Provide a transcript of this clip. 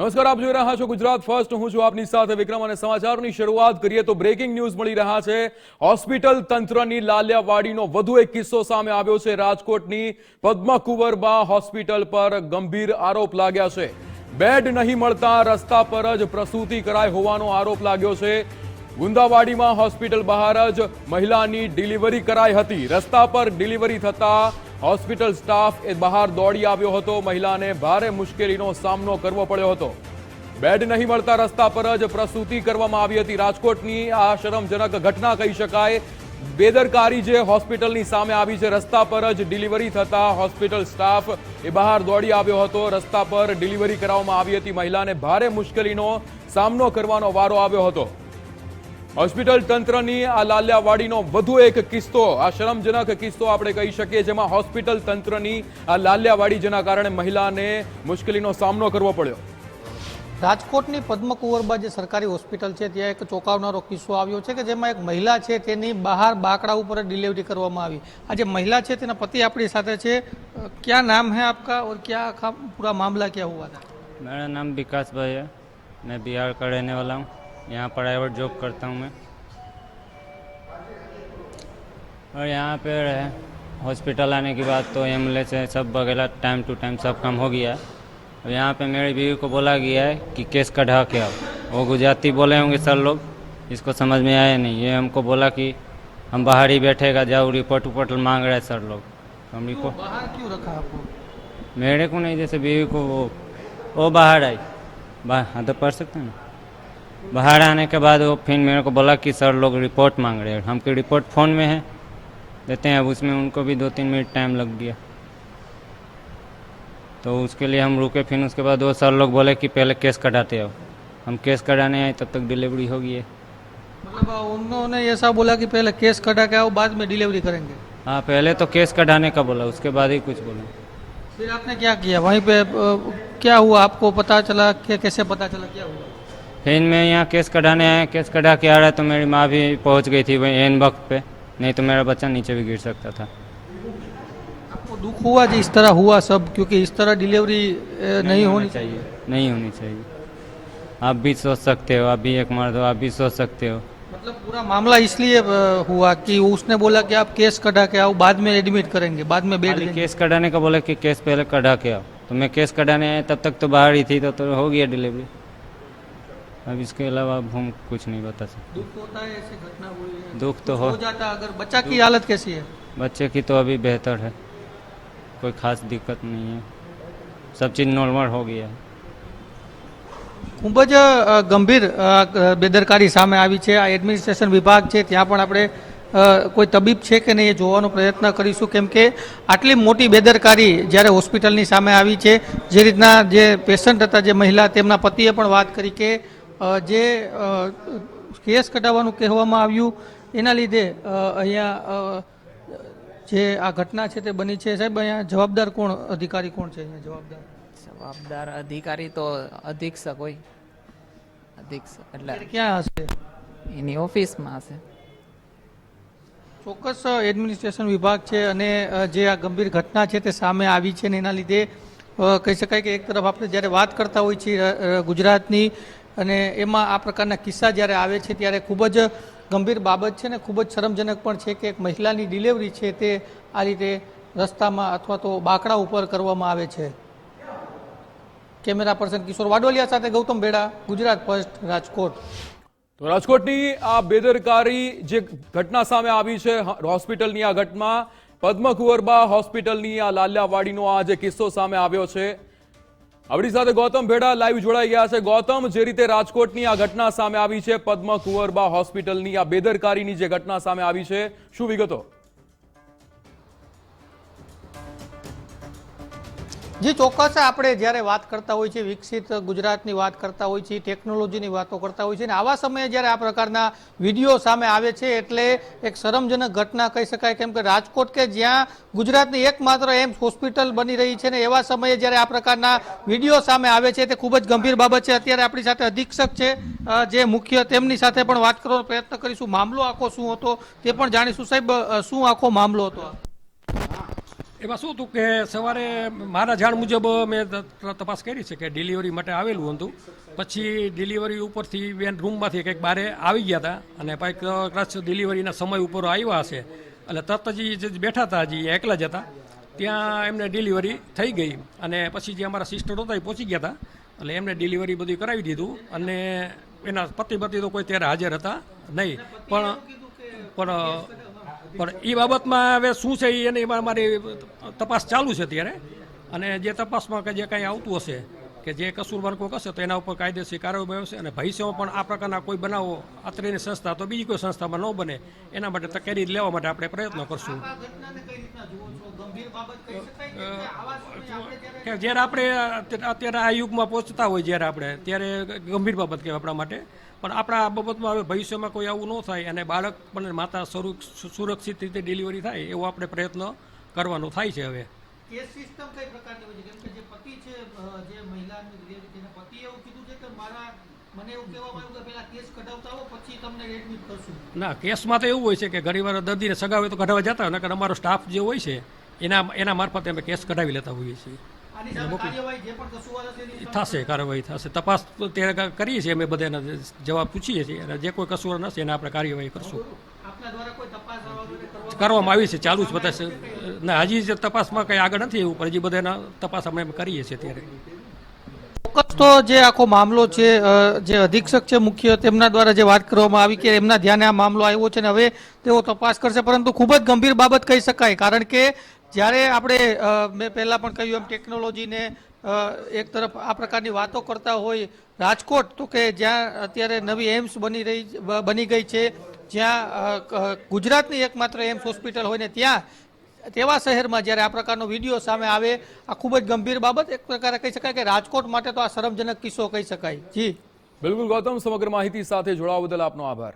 નમસ્કાર, આપ જોઈ રહ્યા છો ગુજરાત ફર્સ્ટ. હું છું આપની સાથે વિક્રમ અને સમાચારની શરૂઆત કરીએ તો બ્રેકિંગ ન્યૂઝ મળી રહ્યા છે. હોસ્પિટલ તંત્રની લાલિયાવાડીનો વધુ એક કિસ્સો સામે આવ્યો છે. રાજકોટની પદ્મકુંવરબા હોસ્પિટલ પર ગંભીર આરોપ લાગ્યા છે. બેડ નહીં મળતા રસ્તા પર જ પ્રસૂતિ કરાય હોવાનો આરોપ લાગ્યો છે. ગુંદાવાડીમાં હોસ્પિટલ બહાર જ મહિલાની ડિલિવરી કરાઈ હતી. રસ્તા પર ડિલિવરી થતા હોસ્પિટલ સ્ટાફ એ બહાર દોડી આવ્યો હતો. મહિલાને ભારે મુશ્કેલીનો સામનો કરવો પડ્યો હતો. બેડ નહીં મળતા રસ્તા પર જ પ્રસૂતિ કરવામાં આવી હતી. રાજકોટની આ શરમજનક ઘટના કહી શકાય, બેદરકારી જે હોસ્પિટલની સામે આવી છે, રસ્તા પર જ ડિલિવરી થતા હોસ્પિટલ સ્ટાફ એ બહાર દોડી આવ્યો હતો. રસ્તા પર ડિલિવરી કરાવવામાં આવી હતી. મહિલાને ભારે મુશ્કેલીનો સામનો કરવાનો વારો આવ્યો હતો. હોસ્પિટલ તંત્રની આ લાલિયાવાડીનો વધુ એક કિસ્સો આ શરમજનક કિસ્સો આપણે કહી શકીએ જેમાં હોસ્પિટલ તંત્રની આ લાલિયાવાડી જેના કારણે મહિલાને મુશ્કેલીનો સામનો કરવો પડ્યો રાજકોટની પદ્મકુંવરબા જે સરકારી હોસ્પિટલ છે ત્યાં એક ચોંકાવનારો કિસ્સો આવ્યો છે કે જેમાં એક મહિલા છે તેની બહાર બાકડા ઉપર જ ડિલિવરી કરવામાં આવી આ જે મહિલા છે તેના પતિ આપણી સાથે છે અ, क्या नाम है आपका और क्या आखा पूरा मामला क्या हुआ था मेरा नाम विकास भाई है मैं बिहार का रहने वाला हूँ यहाँ प्राइवेट जॉब करता हूँ मैं। और यहाँ पे रहे हॉस्पिटल आने के बाद तो एंबुलेंस है सब वगैरह टाइम टू टाइम सब काम हो गया। है और यहाँ पे मेरी बीवी को बोला गया है कि केस कढ़ा के आओ। वो गुजराती बोले होंगे सर लोग इसको समझ में आया नहीं। ये हमको बोला कि हम बाहर ही बैठेगा जाओ रिपोर्ट उपोर्ट मांग रहे हैं सर लोग। हम रिपोर्ट बाहर क्यों रखा आपको? मेरे को नहीं जैसे बीवी को वो वो बाहर आई। बाहर हाँ तो पढ़ सकते हैं ना? बाहर आने के बाद वो फिर मेरे को बोला कि सर लोग रिपोर्ट मांग रहे हैं। हमकी रिपोर्ट फ़ोन में है। देते हैं अब उसमें उनको भी दो तीन मिनट टाइम लग गया। तो उसके लिए हम रुके फिर उसके बाद वो सर लोग बोले कि पहले केस कटाते आओ। हम केस कटाने आए तब तक डिलीवरी होगी है। मतलब उन्होंने ऐसा बोला कि पहले केस कटा के आओ बाद में डिलीवरी करेंगे। हाँ पहले तो केस कटाने का बोला उसके बाद ही कुछ बोला। फिर आपने क्या किया? वहीं पे क्या हुआ? आपको पता चला? कि कैसे पता चला क्या हुआ? फिर मैं यहाँ केस कढ़ाने आया केस कढ़ा के आ रहा है तो मेरी माँ भी पहुँच गई थी वही एन वक्त पे। नहीं तो मेरा बच्चा नीचे भी गिर सकता था। आपको दुख हुआ जी इस तरह हुआ सब क्योंकि इस तरह डिलीवरी अ, नहीं होनी चाहिए। नहीं होनी चाहिए। आप भी सोच सकते हो आप भी एक मर्द हो आप भी सोच सकते हो। मतलब पूरा मामला इसलिए हुआ कि उसने बोला कि आप केस कटा के आओ बाद में एडमिट करेंगे बाद में बेड केस कटाने का बोला कि केस पहले कढ़ा के आओ। तो मैं केस कटाने आया तब तक तो बाहर ही थी तो, तो हो गया डिलीवरी अब इसके अलावा अब हम कुछ नहीं बता सकते दुख होता है ऐसी घटना हुई है दुख तो हो हो जाता अगर बच्चा की हालत कैसी है बच्चे की तो अभी बेहतर है कोई खास दिक्कत नहीं है सब चीज़ नॉर्मल हो गया है ખૂબ જ અ, ગંભીર અ, બેદરકારી સામે આવી છે આ એડમિનિસ્ટ્રેશન વિભાગ છે ત્યાં પણ આપણે અ, કોઈ તબીબ છે કે નહીં એ જોવાનો પ્રયત્ન કરીશું કેમ કે આટલી મોટી બેદરકારી જ્યારે હોસ્પિટલની સામે આવી છે જે રીતના જે પેશન્ટ હતા જે મહિલા તેમના પતિએ પણ વાત કરી કે અ, જે કેસ કઢાવવાનું કહેવામાં આવ્યું એના લીધે અહીંયા જે આ ઘટના છે તે બની છે. સાહેબ અહીંયા જવાબદાર કોણ અધિકારી કોણ છે અહીંયા જવાબદાર? જવાબદાર અધિકારી તો અધિક્ષક હોય. અધિક્ષક એટલે ક્યાં હશે? એની ઓફિસમાં હશે. ચોક્કસ એડમિનિસ્ટ્રેશન વિભાગ છે અને જે આ ગંભીર ઘટના છે તે સામે આવી છે ને એના લીધે કહી શકાય કે એક તરફ આપણે જ્યારે વાત કરતા હોઈએ છીએ ગુજરાતની અને એમાં આ પ્રકારના કિસ્સા જ્યારે આવે છે ત્યારે ખૂબ જ ગંભીર બાબત છે ને ખૂબ જ શરમજનક પણ છે કે એક મહિલાની ડિલિવરી છે તે આ રીતે રસ્તામાં અથવા તો બાકડા ઉપર કરવામાં આવે છે. કેમેરા પર્સન કિશોર વાડોલિયા સાથે ગૌતમ બેડા, ગુજરાત ફર્સ્ટ, રાજકોટ. તો રાજકોટની આ બેદરકારી જે ઘટના સામે આવી છે હોસ્પિટલની આ ઘટના, પદ્મકુંવરબા હોસ્પિટલની આ લાલ્યાવાડીનો આ જે કિસ્સો સામે આવ્યો છે આપણી સાથે ગૌતમ ભેડા લાઈવ જોડાઈ ગયા છે. ગૌતમ, જે રીતે રાજકોટની આ ઘટના સામે આવી છે પદ્મકુંવરબા હોસ્પિટલની આ બેદરકારીની જે ઘટના સામે આવી છે, શું વિગતો? જે ચોક્કસ આપણે જ્યારે વાત કરતા હોય છે વિકસિત ગુજરાતની વાત કરતા હોય છે ટેકનોલોજીની વાતો કરતા હોય છે અને આવા સમયે જ્યારે આ પ્રકારના વીડિયો સામે આવે છે, એટલે એક શરમજનક ઘટના કહી શકાય કેમ કે રાજકોટ કે જ્યાં ગુજરાતની એકમાત્ર એમ્સ હોસ્પિટલ બની રહી છે, ને એવા સમયે જ્યારે આ પ્રકારના વીડિયો સામે આવે છે, તે ખૂબ જ ગંભીર બાબત છે. અત્યારે આપણી સાથે અધિક્ષક છે જે મુખ્ય તેમની સાથે પણ વાત કરવાનો પ્રયત્ન કરીશું. મામલો આખો શું હતો તે પણ જાણીશું. સાહેબ શું આખો મામલો હતો? એમાં શું હતું કે સવારે મારા જાણ મુજબ મેં તપાસ કરી છે કે ડિલિવરી માટે આવેલું હતું. પછી ડિલિવરી ઉપરથી બેન રૂમમાંથી કંઈક બારે આવી ગયા હતા અને કંઈક કદાચ ડિલિવરીના સમય ઉપર આવ્યા હશે. એટલે તરત જ બેઠા હતા, હજી એકલા જ હતા, ત્યાં એમને ડિલિવરી થઈ ગઈ. અને પછી જે અમારા સિસ્ટર હતા એ પહોંચી ગયા હતા. એટલે એમને ડિલિવરી બધું કરાવી દીધું અને એના પતિ પતિ તો કોઈ ત્યારે હાજર હતા નહીં. પણ પણ પણ એ બાબતમાં હવે શું છે એની મારી તપાસ ચાલુ છે અત્યારે. અને જે તપાસમાં કે જે કાંઈ આવતું હશે કે જે કસૂરવાર કોઈ કરશે તો એના ઉપર કાયદેસર કાર્યવાહી બનશે અને ભવિષ્યમાં પણ આ પ્રકારના કોઈ બનાવો અત્રેની સંસ્થા તો બીજી કોઈ સંસ્થામાં ન બને એના માટે તકેરી લેવા માટે આપણે પ્રયત્નો કરશું. કે જ્યારે આપણે અત્યારે આ યુગમાં પહોંચતા હોય જ્યારે આપણે ત્યારે ગંભીર બાબત કહેવાય આપણા માટે. પણ આપણા આ બાબતમાં હવે ભવિષ્યમાં કોઈ આવું ન થાય અને બાળક પણ માતા સુરક્ષિત રીતે ડિલિવરી થાય એવો આપણે પ્રયત્ન કરવાનો થાય છે હવે. કેસ સિસ્ટમ કઈ પ્રકારની હોય છે? કેમ કે જે પતિ છે જે મહિલાની ડિલિવરી તેના પતિએ એવું કીધું છે કે મારા મને એવું કહેવામાં આવ્યું કે પહેલા કેસ કઢાવતા આવો પછી તમને એડમિટ કરશું. ના કેસમાં તો એવું હોય છે કે ઘણીવાર દર્દીને સગાવે તો કઢાવવા જતા હોય નકર અમારો સ્ટાફ જે હોય છે એના એના મારફતે અમે કેસ કઢાવી લેતા હોઈએ છીએ. થશે કાર્યવાહી થશે. તપાસ તો ત્યારે કરીએ છીએ અમે બધાના જવાબ પૂછીએ છીએ અને જે કોઈ કસૂર નથી એને આપણે કાર્યવાહી કરશું. કરવામાં આવી છે ચાલુ જ બધા ના, હજી જે તપાસમાં કંઈ આગળ નથી એવું, પણ હજી બધાના તપાસ અમે કરીએ છીએ ત્યારે. ચોક્કસ તો જે આખો મામલો છે જે અધિક્ષક છે મુખ્ય, તેમના દ્વારા જે વાત કરવામાં આવી કે એમના ધ્યાને આ મામલો આવ્યો છે ને હવે તેઓ તપાસ કરશે, પરંતુ ખૂબ જ ગંભીર બાબત કહી શકાય, કારણ કે જ્યારે આપણે મેં પહેલાં પણ કહ્યું એમ, ટેકનોલોજીને એક તરફ આ પ્રકારની વાતો કરતા હોય રાજકોટ, તો કે જ્યાં અત્યારે નવી એમ્સ બની રહી બની ગઈ છે, જ્યાં ગુજરાતની એકમાત્ર એમ્સ હોસ્પિટલ હોય ને ત્યાં તેવા શહેરમાં જ્યારે આ પ્રકારનો વીડિયો સામે આવે, આ ખૂબ જ ગંભીર બાબત. એક પ્રકારે કહી શકાય કે રાજકોટ માટે તો આ શરમજનક કિસ્સો કહી શકાય. જી. બિલકુલ ગૌતમ, સમગ્ર માહિતી સાથે જોડાવા બદલ આપનો આભાર.